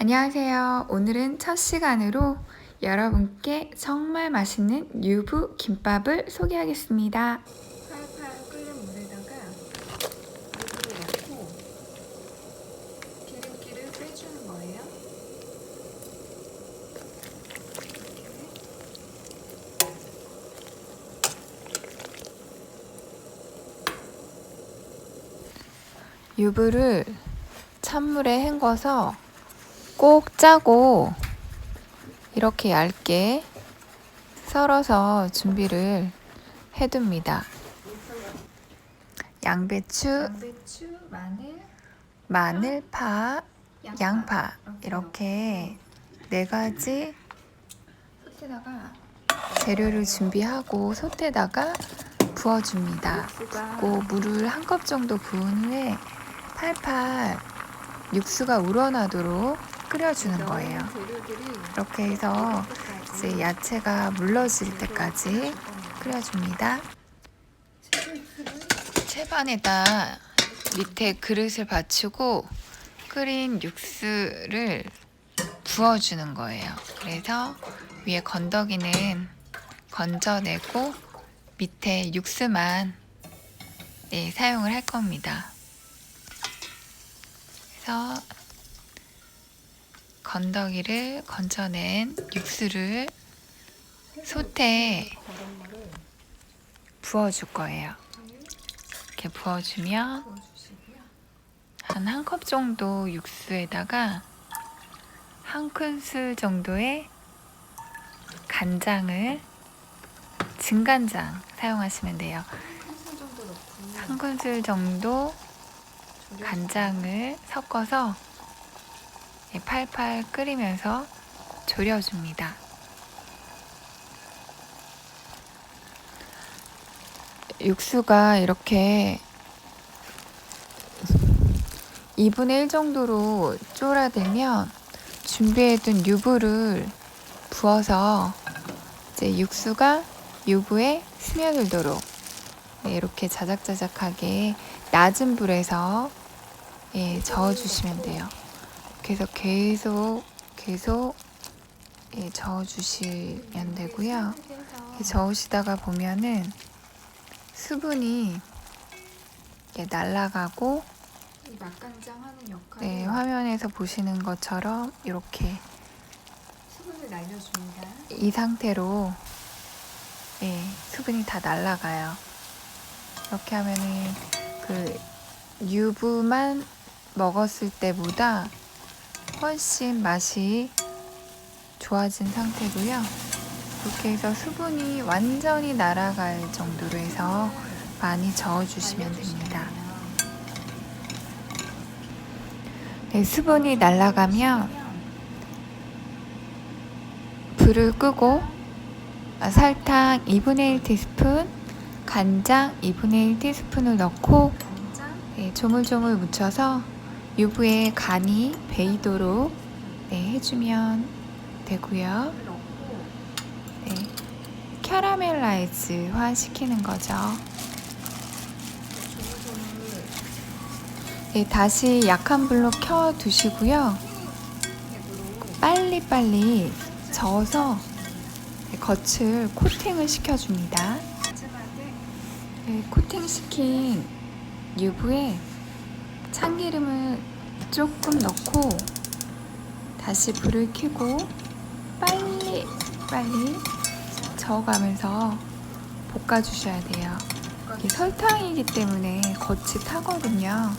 안녕하세요. 오늘은 첫 시간으로 여러분께 정말 맛있는 유부 김밥을 소개하겠습니다. 팔팔 끓는 물에다가 유부를 넣고 기름기를 빼주는 거예요. 유부를 찬물에 헹궈서 꼭 짜고 이렇게 얇게 썰어서 준비를 해둡니다. 양배추, 양배추, 마늘, 마늘, 파, 양파, 양파 이렇게 네 가지 재료를 준비하고 솥에다가 부어줍니다. 육수가 고 물을 한 컵 정도 부은 후에 팔팔 육수가 우러나도록 끓여주는 거예요. 이렇게 해서 이제 야채가 물러질 때까지 끓여줍니다. 채반에다 밑에 그릇을 받치고 끓인 육수를 부어주는 거예요. 그래서 위에 건더기는 건져내고 밑에 육수만 네, 사용을 할 겁니다. 그래서 건더기를 건져낸 육수를 솥에 부어줄 거예요. 이렇게 부어주면. 한 한 컵 정도 육수에다가 한 큰술 정도의 간장을 진간장 사용하시면 돼요. 한 큰술 정도 간장을 섞어서 예, 팔팔 끓이면서 졸여줍니다. 육수가 이렇게 2분의 1 정도로 쫄아들면 준비해둔 유부를 부어서 이제 육수가 유부에 스며들도록 네, 이렇게 자작자작하게 낮은 불에서 예, 저어주시면 돼요. 그래서 계속 계속 예, 저어주시면 되고요. 이렇게 저으시다가 보면은 수분이 이렇게 날아가고 이 맛간장 하는 역할을 네, 화면에서 보시는 것처럼 이렇게 수분을 날려줍니다. 이 상태로 예, 수분이 다 날아가요. 이렇게 하면은 그 유부만 먹었을 때보다 훨씬 맛이 좋아진 상태고요. 이렇게 해서 수분이 완전히 날아갈 정도로 해서 많이 저어주시면 됩니다. 네, 수분이 날아가면 불을 끄고 아, 설탕 2분의 1 티스푼, 간장 2분의 1 티스푼을 넣고 네, 조물조물 묻혀서 유부에 간이 배이도록 네, 해주면 되고요. 네, 캐러멜라이즈화 시키는 거죠. 네, 다시 약한 불로 켜 두시고요. 빨리빨리 저어서 네, 겉을 코팅을 시켜줍니다. 네, 코팅시킨 유부에 참기름을 조금 넣고 다시 불을 켜고 빨리 빨리 저어가면서 볶아주셔야 돼요. 이게 설탕이기 때문에 겉이 타거든요.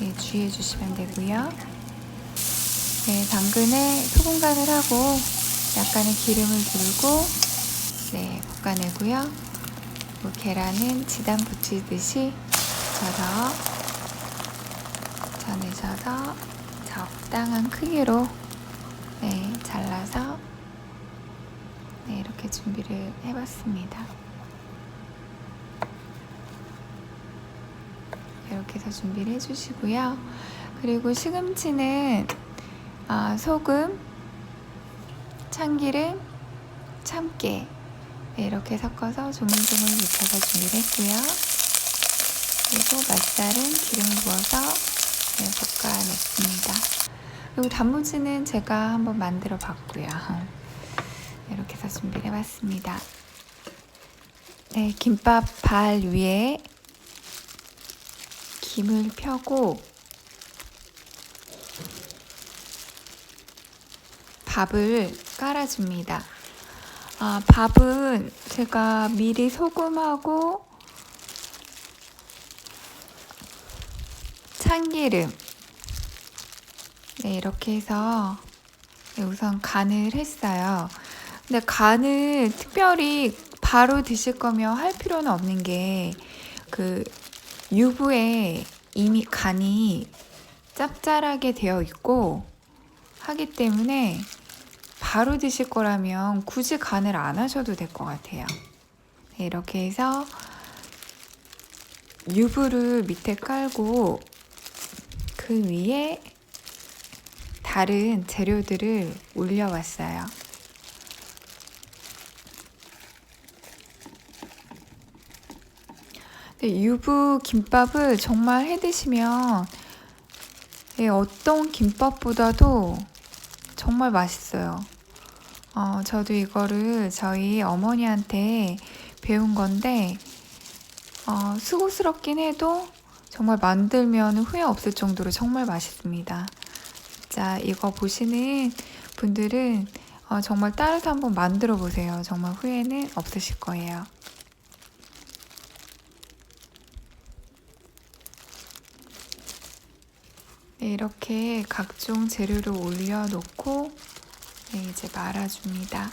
네, 주의해 주시면 되고요. 네, 당근에 소금 간을 하고 약간의 기름을 두르고 네, 볶아내고요. 뭐 계란은 지단 붙이듯이 져서 전해져서 적당한 크기로 네, 잘라서 네, 이렇게 준비를 해봤습니다. 이렇게 해서 준비를 해주시고요. 그리고 시금치는 아, 소금, 참기름, 참깨 네, 이렇게 섞어서 조물조물 묻혀서 준비를 했고요. 그리고 맛살은 기름을 부어서 네, 볶아냈습니다. 그리고 단무지는 제가 한번 만들어 봤고요. 이렇게 해서 준비를 해봤습니다. 네, 김밥 발 위에 김을 펴고 밥을 깔아줍니다. 아, 밥은 제가 미리 소금하고 참기름 네, 이렇게 해서 네, 우선 간을 했어요. 근데 간을 특별히 바로 드실 거면 할 필요는 없는 게 그 유부에 이미 간이 짭짤하게 되어 있고 하기 때문에 바로 드실 거라면 굳이 간을 안 하셔도 될 것 같아요. 네, 이렇게 해서 유부를 밑에 깔고 그 위에 다른 재료들을 올려왔어요. 유부 김밥을 정말 해 드시면 예, 어떤 김밥보다도 정말 맛있어요. 어, 저도 이거를 저희 어머니한테 배운 건데 어, 수고스럽긴 해도 정말 만들면 후회 없을 정도로 정말 맛있습니다. 자, 이거 보시는 분들은 어, 정말 따라서 한번 만들어 보세요. 정말 후회는 없으실 거예요. 네, 이렇게 각종 재료를 올려놓고 네, 이제 말아줍니다.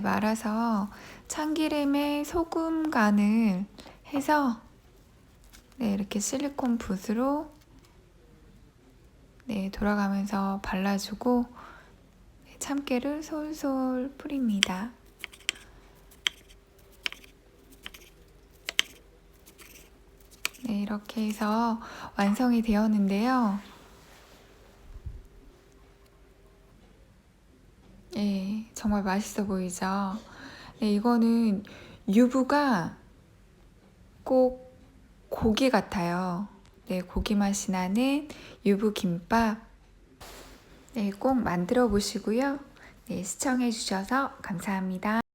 네, 말아서 참기름에 소금 간을 해서 네, 이렇게 실리콘 붓으로 네, 돌아가면서 발라주고 네, 참깨를 솔솔 뿌립니다. 네, 이렇게 해서 완성이 되었는데요. 예, 정말 맛있어 보이죠? 네, 이거는 유부가 꼭 고기 같아요. 네, 고기 맛이 나는 유부 김밥. 네, 꼭 만들어 보시고요. 네, 시청해 주셔서 감사합니다.